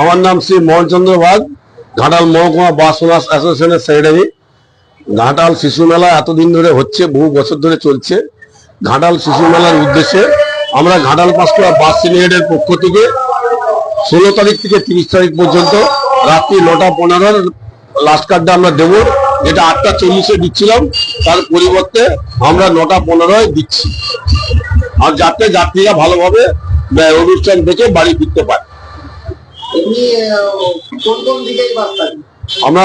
আমার নাম শ্রী মোহনচন্দ্র বাগ, ঘাটাল মহকুমা বাস অ্যাসোসিয়েশনের সেক্রেটারি। ঘাটাল শিশু মেলা এতদিন ধরে হচ্ছে, বহু বছর ধরে চলছে। ঘাটাল শিশু মেলার উদ্দেশ্যে আমরা ঘাটাল পাঁচকুড়া বাস সিন্ডিকেটের পক্ষ থেকে ষোলো তারিখ থেকে তিরিশ তারিখ পর্যন্ত রাত্রি নটা পনেরোর লাস্ট কার্ডটা আমরা দেবো। যেটা আটটা চল্লিশে দিচ্ছিলাম, তার পরিবর্তে আমরা নটা পনেরোয় দিচ্ছি। আর যাতে যাত্রীরা ভালোভাবে অনুষ্ঠান দেখে বাড়ি ফিরতে পারে। থাকে আমরা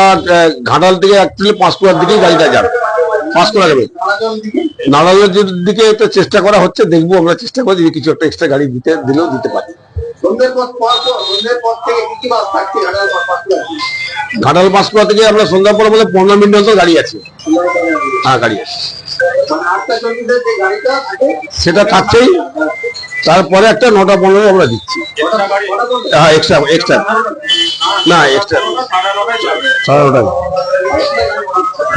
ঘাটাল থেকে অ্যাকচুয়ালি পাঁশকুড়ার দিকেই গাড়িটা যাবে পাঁশকুড়া যাবে নারায়ণ দিকে? একটা চেষ্টা করা হচ্ছে দেখব আমরা চেষ্টা করি যদি কিছু একটা এক্সট্রা গাড়ি দিতে দিলেও দিতে পারি। থেকে ঘাটাল? পাঁশকুড়া? থেকে আমরা সন্ধ্যা পরে বলে পনেরো মিনিট মতো গাড়ি আছে। হ্যাঁ গাড়ি আছে। সেটা থাকছেই। তারপরে একটা নটা পনেরো আমরা দিচ্ছি। হ্যাঁ এক্সট্রা এক্সট্রা না এক্সট্রা সাড়ে নটা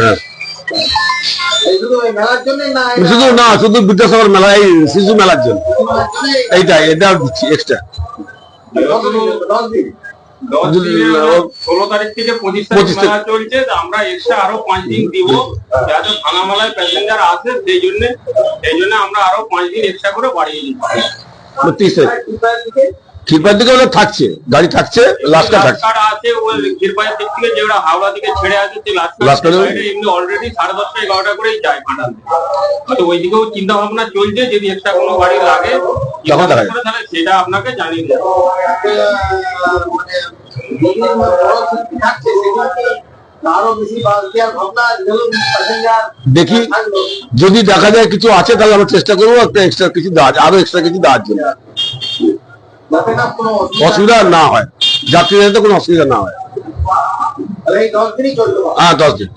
হ্যাঁ। শুধু না, শুধু বিদ্যাসাগর মেলা, এই শিশু মেলার জন্য। এইটা এটা দিচ্ছি এক্সট্রা দশ দিন, দশ দিন দশ দিনে আমরা ষোলো তারিখ থেকে পঁচিশ তারিখ মেলা চলছে আমরা এক্সট্রা আরও পাঁচ দিন দিব। যাতে থানামালায় প্যাসেঞ্জার আসে সেই জন্য সেই জন্য আমরা আরও পাঁচ দিন এক্সট্রা করে বাড়িয়ে দিচ্ছি। তিরিশ তারিখ। তিনটার দিকে ওটা থাকছে গাড়ি থাকছে লাস্টটা থাকছে। আছে ওই ক্ষীরপাই দিক থেকে যেগুলো হাওড়া দিকে ছেড়ে আছে সেই এমনি অলরেডি সাড়ে দশটা এগারোটা করেই যায় তো ওইদিকেও চিন্তা ভাবনা চলছে যদি এক্সট্রা কোনো গাড়ি লাগে তখন দেখা যাবে। সেটা আপনাকে জানিয়ে দেবো। মানে দেখি যদি দেখা যায় কিছু আছে তাহলে আমরা চেষ্টা করব একটা এক্সট্রা কিছু দেওয়া আরও এক্সট্রা কিছু দেওয়ার জন্য। না অসুবিধা না হয়। যাত্রীদের যাতে কোনো অসুবিধা না হয়। হ্যাঁ দশ দিন।